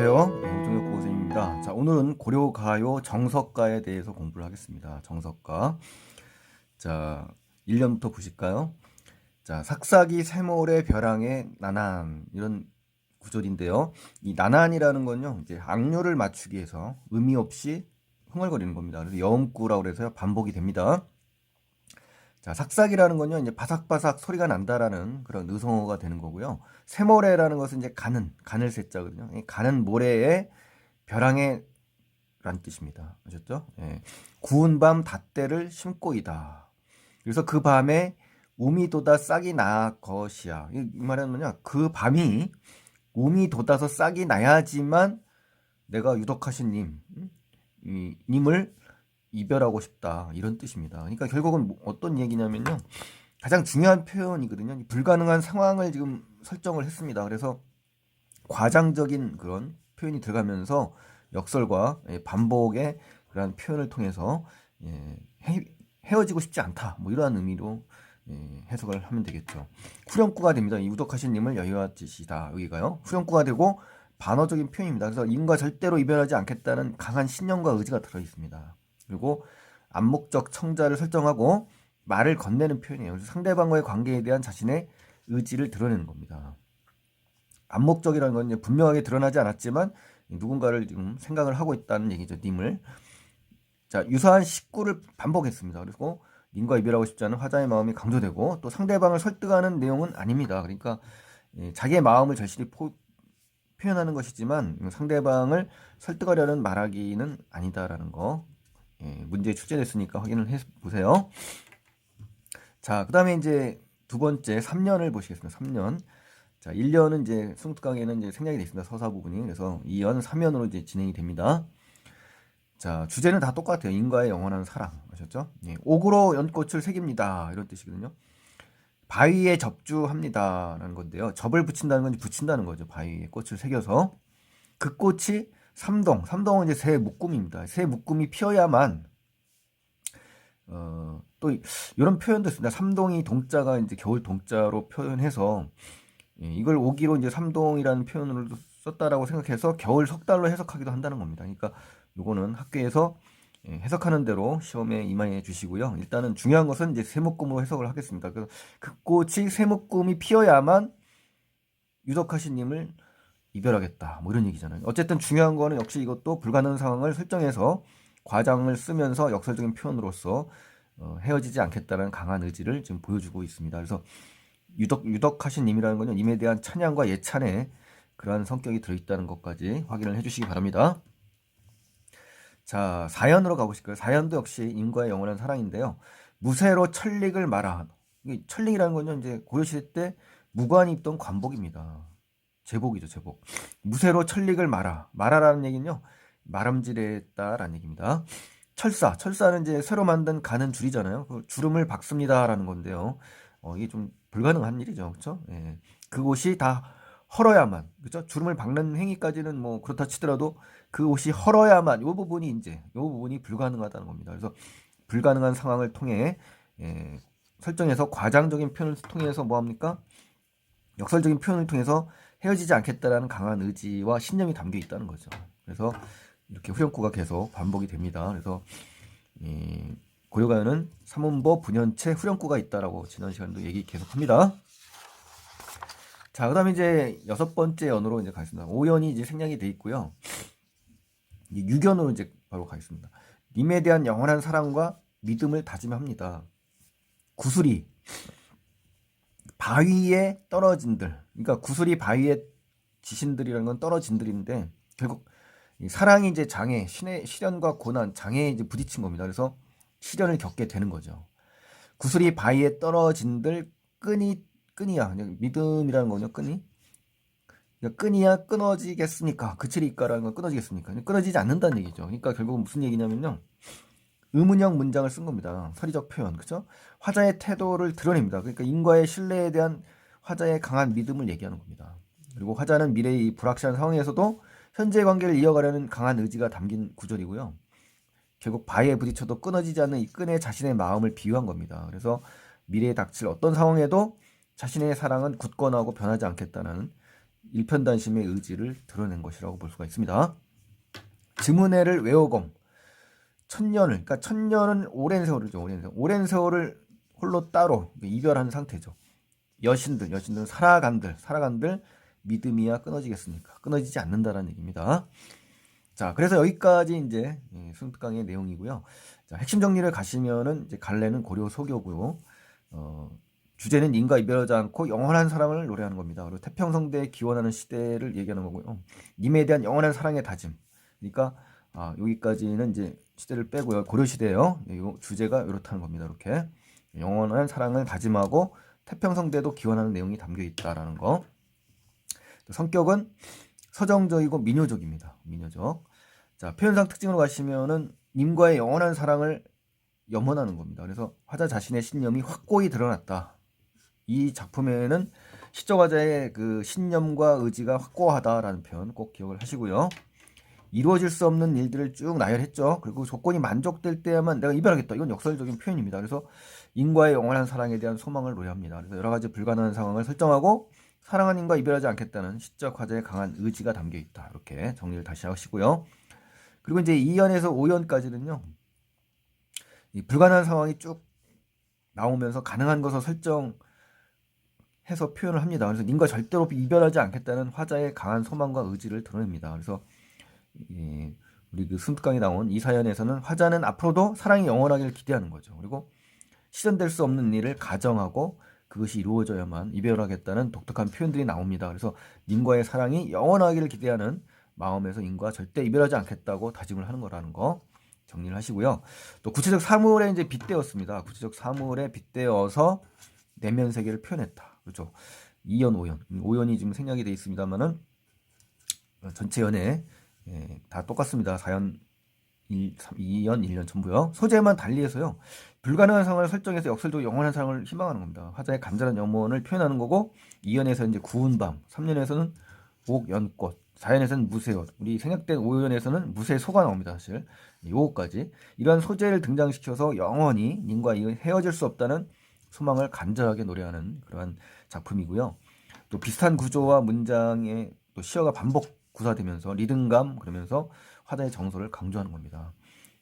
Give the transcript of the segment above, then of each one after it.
안녕하세요. 네, 오종혁 고선생님입니다. 자, 오늘은 고려 가요 정석가에 대해서 공부를 하겠습니다. 정석가. 자, 1년부터 보실까요? 자, 삭삭이 세몰의 벼랑의 나난 이런 구절인데요. 이 나난이라는 건요, 이제 악료를 맞추기 위해서 의미 없이 흥얼거리는 겁니다. 그래서 여음구라고 그래서 반복이 됩니다. 자, 삭삭이라는 건요, 이제 바삭바삭 소리가 난다라는 그런 의성어가 되는 거고요. 새모래라는 것은 이제 가는, 가늘 새자거든요. 이 가는 모래에 벼랑에 란 뜻입니다. 아셨죠? 예. 구운 밤 닷대를 심고이다. 그래서 그 밤에 우미 돋아 싹이 나 것이야. 이 뭐냐? 그 밤이 우미 돋아서 싹이 나야지만 내가 유덕하신 님, 음? 이 님을 이별하고 싶다 이런 뜻입니다. 그러니까 결국은 뭐 어떤 얘기냐면요. 가장 중요한 표현이거든요. 이 불가능한 상황을 지금 설정을 했습니다. 그래서 과장적인 그런 표현이 들어가면서 역설과 예, 반복의 그러한 표현을 통해서 예, 헤, 헤어지고 싶지 않다. 뭐 이러한 의미로 예, 해석을 하면 되겠죠. 후렴구가 됩니다. 이 우덕하신 님을 여유하시다 여기가요. 후렴구가 되고 반어적인 표현입니다. 그래서 인과 절대로 이별하지 않겠다는 강한 신념과 의지가 들어 있습니다. 그리고 암묵적 청자를 설정하고 말을 건네는 표현이에요. 그래서 상대방과의 관계에 대한 자신의 의지를 드러내는 겁니다. 암묵적이라는 건 분명하게 드러나지 않았지만 누군가를 지금 생각을 하고 있다는 얘기죠. 님을. 자, 유사한 식구를 반복했습니다. 그리고 님과 이별하고 싶지 않은 화자의 마음이 강조되고 또 상대방을 설득하는 내용은 아닙니다. 그러니까 예, 자기의 마음을 절실히 포, 표현하는 것이지만 상대방을 설득하려는 말하기는 아니다라는 거 예, 문제 출제됐으니까 확인을 해 보세요. 자, 그 다음에 이제 두 번째 3년을 보시겠습니다. 3년. 자, 1년은 이제 승특강에는 이제 생략이 되어 있습니다. 서사 부분이. 그래서 2년, 3년으로 이제 진행이 됩니다. 자, 주제는 다 똑같아요. 인과의 영원한 사랑. 아셨죠? 예, 옥으로 연꽃을 새깁니다. 이런 뜻이거든요. 바위에 접주합니다라는 건데요. 접을 붙인다는 건 붙인다는 거죠. 바위에 꽃을 새겨서 그 꽃이 삼동, 삼동은 이제 새 묶음입니다. 새 묶음이 피어야만 어, 또 이런 표현도 있습니다. 삼동이 동자가 이제 겨울 동자로 표현해서 예, 이걸 오기로 이제 삼동이라는 표현으로 썼다라고 생각해서 겨울 석 달로 해석하기도 한다는 겁니다. 그러니까 요거는 학교에서 예, 해석하는 대로 시험에 임하해 주시고요. 일단은 중요한 것은 이제 세묶음으로 해석을 하겠습니다. 그, 그 꽃이 세묶음이 피어야만 유덕하신 님을 이별하겠다. 뭐 이런 얘기잖아요. 어쨌든 중요한 거는 역시 이것도 불가능한 상황을 설정해서 과장을 쓰면서 역설적인 표현으로서 어, 헤어지지 않겠다는 강한 의지를 지금 보여주고 있습니다. 그래서 유덕 유덕하신 님이라는 건요. 님에 대한 찬양과 예찬에 그러한 성격이 들어있다는 것까지 확인을 해주시기 바랍니다. 자, 사연으로 가보실까요? 사연도 역시 인과의 영원한 사랑인데요. 무쇠로 천릭을 말아. 천릭이라는 건요, 이제 고려시대 때 무관이 입던 관복입니다. 제복이죠, 제복. 무쇠로 천릭을 말아. 말아라는 얘기는요, 말음질했다라는 얘기입니다. 철사. 철사는 이제 새로 만든 가는 줄이잖아요. 그 주름을 박습니다라는 건데요. 어, 이게 좀 불가능한 일이죠. 그렇죠? 예. 그곳이 다 헐어야만, 그죠? 주름을 박는 행위까지는 뭐 그렇다 치더라도 그 옷이 헐어야만, 요 부분이 이제, 요 부분이 불가능하다는 겁니다. 그래서 불가능한 상황을 통해, 예, 설정해서 과장적인 표현을 통해서 뭐 합니까? 역설적인 표현을 통해서 헤어지지 않겠다라는 강한 의지와 신념이 담겨 있다는 거죠. 그래서 이렇게 후렴구가 계속 반복이 됩니다. 그래서, 이 고요가요는 삼원보 분연체 후렴구가 있다라고 지난 시간도 얘기 계속 합니다. 자, 그 다음에 이제 여섯 번째 연으로 이제 가겠습니다. 5연이 이제 생략이 돼 있고요. 이제 6연으로 이제 바로 가겠습니다. 님에 대한 영원한 사랑과 믿음을 다짐합니다. 구슬이 바위에 떨어진들. 그러니까 구슬이 바위에 지신들이라는 건 떨어진들인데 결국 사랑이 이제 장애, 신의 시련과 고난, 장애에 이제 부딪힌 겁니다. 그래서 시련을 겪게 되는 거죠. 구슬이 바위에 떨어진들 끈이 끈이야. 믿음이라는 거죠. 끈이. 그러니까 끈이야 끊어지겠습니까? 그칠이까라는 건 끊어지겠습니까? 끊어지지 않는다는 얘기죠. 그러니까 결국은 무슨 얘기냐면요. 의문형 문장을 쓴 겁니다. 서리적 표현, 그죠? 화자의 태도를 드러냅니다. 그러니까 인과의 신뢰에 대한 화자의 강한 믿음을 얘기하는 겁니다. 그리고 화자는 미래의 불확실한 상황에서도 현재 관계를 이어가려는 강한 의지가 담긴 구절이고요. 결국 바위에 부딪혀도 끊어지지 않는 이 끈에 자신의 마음을 비유한 겁니다. 그래서 미래에 닥칠 어떤 상황에도 자신의 사랑은 굳건하고 변하지 않겠다는 일편단심의 의지를 드러낸 것이라고 볼 수가 있습니다. 지문회를 외워검 천년을 그러니까 천년은 오랜 세월이죠. 오랜 세월. 오랜 세월을 홀로 따로 이별한 상태죠. 여신들, 여신들은 살아간들, 살아간들 믿음이야 끊어지겠습니까? 끊어지지 않는다라는 얘기입니다. 자, 그래서 여기까지 이제 순특강의 내용이고요. 자, 핵심 정리를 가시면은 이제 갈래는 고려 소교고요. 어, 주제는 인과 이별하지 않고 영원한 사랑을 노래하는 겁니다. 그리고 태평성대에 기원하는 시대를 얘기하는 거고요. 님에 대한 영원한 사랑의 다짐. 그러니까 아, 여기까지는 이제 시대를 빼고요. 고려 시대예요. 이 주제가 이렇다는 겁니다. 이렇게 영원한 사랑을 다짐하고 태평성대도 기원하는 내용이 담겨 있다라는 거. 성격은 서정적이고 민요적입니다. 민요적. 자, 표현상 특징으로 가시면은 님과의 영원한 사랑을 염원하는 겁니다. 그래서 화자 자신의 신념이 확고히 드러났다. 이 작품에는 시적 화자의 그 신념과 의지가 확고하다라는 표현 꼭 기억을 하시고요. 이루어질 수 없는 일들을 쭉 나열했죠. 그리고 조건이 만족될 때야만 내가 이별하겠다. 이건 역설적인 표현입니다. 그래서 인과의 영원한 사랑에 대한 소망을 노래합니다. 그래서 여러 가지 불가능한 상황을 설정하고 사랑한 인과 이별하지 않겠다는 시적 화자의 강한 의지가 담겨 있다. 이렇게 정리를 다시 하시고요. 그리고 이제 2연에서 5연까지는요. 이 불가능한 상황이 쭉 나오면서 가능한 것을 설정해서 표현을 합니다. 그래서 님과 절대로 이별하지 않겠다는 화자의 강한 소망과 의지를 드러냅니다. 그래서 예, 우리 그 순특강에 나온 이 사연에서는 화자는 앞으로도 사랑이 영원하기를 기대하는 거죠. 그리고 실현될 수 없는 일을 가정하고 그것이 이루어져야만 이별하겠다는 독특한 표현들이 나옵니다. 그래서 님과의 사랑이 영원하기를 기대하는 마음에서 인과 절대 이별하지 않겠다고 다짐을 하는 거라는 거 정리를 하시고요. 또 구체적 사물에 이제 빗대었습니다. 구체적 사물에 빗대어서 내면 세계를 표현했다. 그렇죠. 2연, 5연. 5연이 지금 생략이 되어 있습니다만은 전체 연에 예, 다 똑같습니다. 4연 1, 3, 2연, 1년 전부요. 소재만 달리해서요. 불가능한 상황을 설정해서 역설적으로 영원한 사랑을 희망하는 겁니다. 화자의 간절한 영혼을 표현하는 거고 2연에서 이제 구운 밤, 3년에서는 옥, 연꽃, 4연에서는 무쇠옷, 우리 생략된 5연에서는 무쇠 소가 나옵니다. 사실 요거까지 이러한 소재를 등장시켜서 영원히 님과 헤어질 수 없다는 소망을 간절하게 노래하는 그러한 작품이고요. 또 비슷한 구조와 문장의 또 시어가 반복 구사되면서 리듬감 그러면서 화자의 정서를 강조하는 겁니다.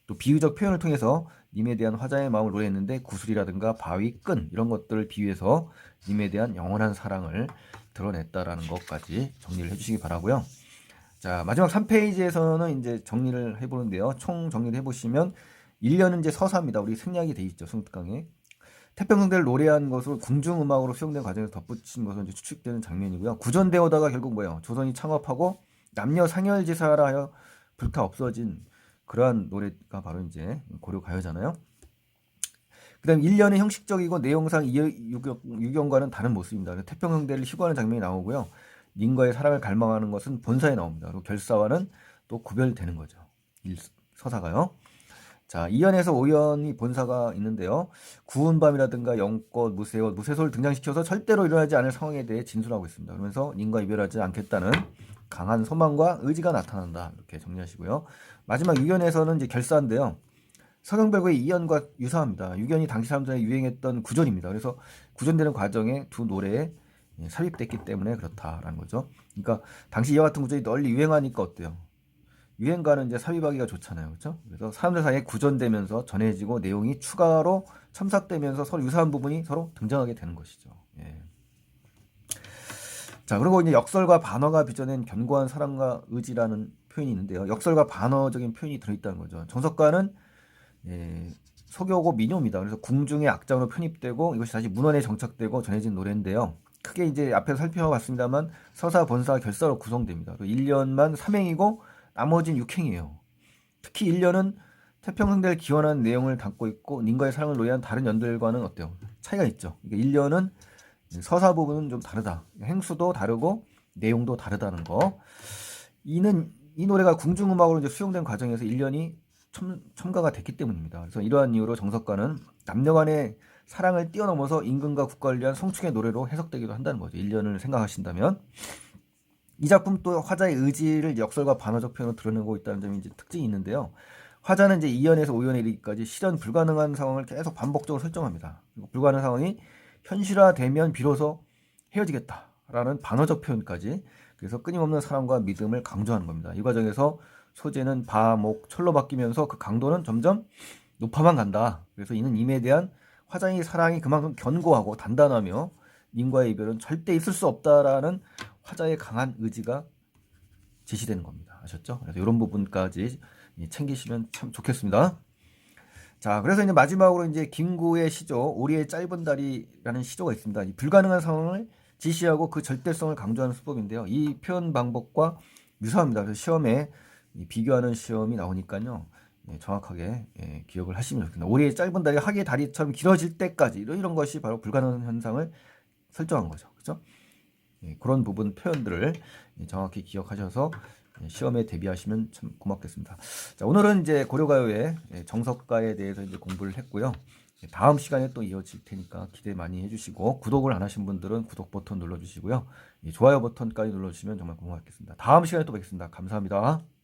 또 비유적 표현을 통해서 님에 대한 화자의 마음을 노래했는데 구슬이라든가 바위, 끈 이런 것들을 비유해서 님에 대한 영원한 사랑을 드러냈다라는 것까지 정리를 해주시기 바라고요. 자 마지막 3페이지에서는 이제 정리를 해보는데요. 총 정리를 해보시면 1년은 이제 서사입니다. 우리 생략이 돼 있죠. 승특강에 태평성대를 노래한 것을 궁중음악으로 수용된 과정에서 덧붙인 것으로 이제 추측되는 장면이고요. 구전되어다가 결국 뭐예요? 조선이 창업하고 남녀 상열지사라 하여 불타 없어진 그러한 노래가 바로 이제 고려 가요잖아요. 그다음 1년은 형식적이고 내용상 유경 과는 다른 모습입니다. 태평성대를 희구하는 장면이 나오고요. 님과의 사랑을 갈망하는 것은 본사에 나옵니다. 그리고 결사와는 또 구별되는 거죠. 서사가요. 자, 2연에서 5연이 본사가 있는데요. 구운 밤이라든가 영꽃, 무쇠옷, 무쇠소를 등장시켜서 절대로 일어나지 않을 상황에 대해 진술하고 있습니다. 그러면서 님과 이별하지 않겠다는 강한 소망과 의지가 나타난다. 이렇게 정리하시고요. 마지막 6연에서는 이제 결사인데요. 서경별구의 2연과 유사합니다. 6연이 당시 사람들에 유행했던 구전입니다. 그래서 구전되는 과정에 두 노래에 삽입됐기 때문에 그렇다라는 거죠. 그러니까 당시 이와 같은 구전이 널리 유행하니까 어때요? 유행가는 이제 삽입하기가 좋잖아요. 그렇죠? 그래서 사람들 사이에 구전되면서 전해지고 내용이 추가로 첨삭되면서 서로 유사한 부분이 서로 등장하게 되는 것이죠. 예. 자, 그리고 이제 역설과 반어가 빚어낸 견고한 사랑과 의지라는 표현이 있는데요. 역설과 반어적인 표현이 들어있다는 거죠. 정석가는 예, 소교고 민요입니다. 그래서 궁중의 악장으로 편입되고 이것이 다시 문헌에 정착되고 전해진 노래인데요. 크게 이제 앞에서 살펴봤습니다만 서사, 본사, 결사로 구성됩니다. 1년만 3행이고 나머지는 6행이에요. 특히 1년은 태평성대를 기원한 내용을 담고 있고 님과의 사랑을 노래한 다른 연들과는 어때요? 차이가 있죠. 그러니까 1년은 서사 부분은 좀 다르다. 행수도 다르고 내용도 다르다는 거. 이는 이 노래가 궁중음악으로 이제 수용된 과정에서 1년이 첨, 첨가가 됐기 때문입니다. 그래서 이러한 이유로 정석가는 남녀 간의 사랑을 뛰어넘어서 임금과 국가를 위한 성충의 노래로 해석되기도 한다는 거죠. 1년을 생각하신다면. 이 작품 또 화자의 의지를 역설과 반어적 표현으로 드러내고 있다는 점이 이제 특징이 있는데요. 화자는 이제 2연에서 5연에 이르기까지 실현 불가능한 상황을 계속 반복적으로 설정합니다. 불가능한 상황이 현실화되면 비로소 헤어지겠다 라는 반어적 표현까지 그래서 끊임없는 사랑과 믿음을 강조하는 겁니다. 이 과정에서 소재는 바, 목, 철로 바뀌면서 그 강도는 점점 높아만 간다. 그래서 이는 임에 대한 화장의 사랑이 그만큼 견고하고 단단하며 님과의 이별은 절대 있을 수 없다라는 화자의 강한 의지가 제시되는 겁니다. 아셨죠? 그래서 이런 부분까지 챙기시면 참 좋겠습니다. 자, 그래서 이제 마지막으로 이제 김구의 시조 오리의 짧은 다리라는 시조가 있습니다. 이 불가능한 상황을 지시하고 그 절대성을 강조하는 수법인데요. 이 표현 방법과 유사합니다. 그래서 시험에 이 비교하는 시험이 나오니까요. 예, 정확하게 예, 기억을 하시면 좋겠습니다. 오리의 짧은 다리 하기의 다리처럼 길어질 때까지 이런, 이런 것이 바로 불가능한 현상을 설정한 거죠. 그렇죠? 예, 그런 부분 표현들을 예, 정확히 기억하셔서 예, 시험에 대비하시면 참 고맙겠습니다. 자, 오늘은 이제 고려가요의 예, 정석가에 대해서 이제 공부를 했고요. 예, 다음 시간에 또 이어질 테니까 기대 많이 해주시고 구독을 안 하신 분들은 구독 버튼 눌러주시고요. 예, 좋아요 버튼까지 눌러주시면 정말 고맙겠습니다. 다음 시간에 또 뵙겠습니다. 감사합니다.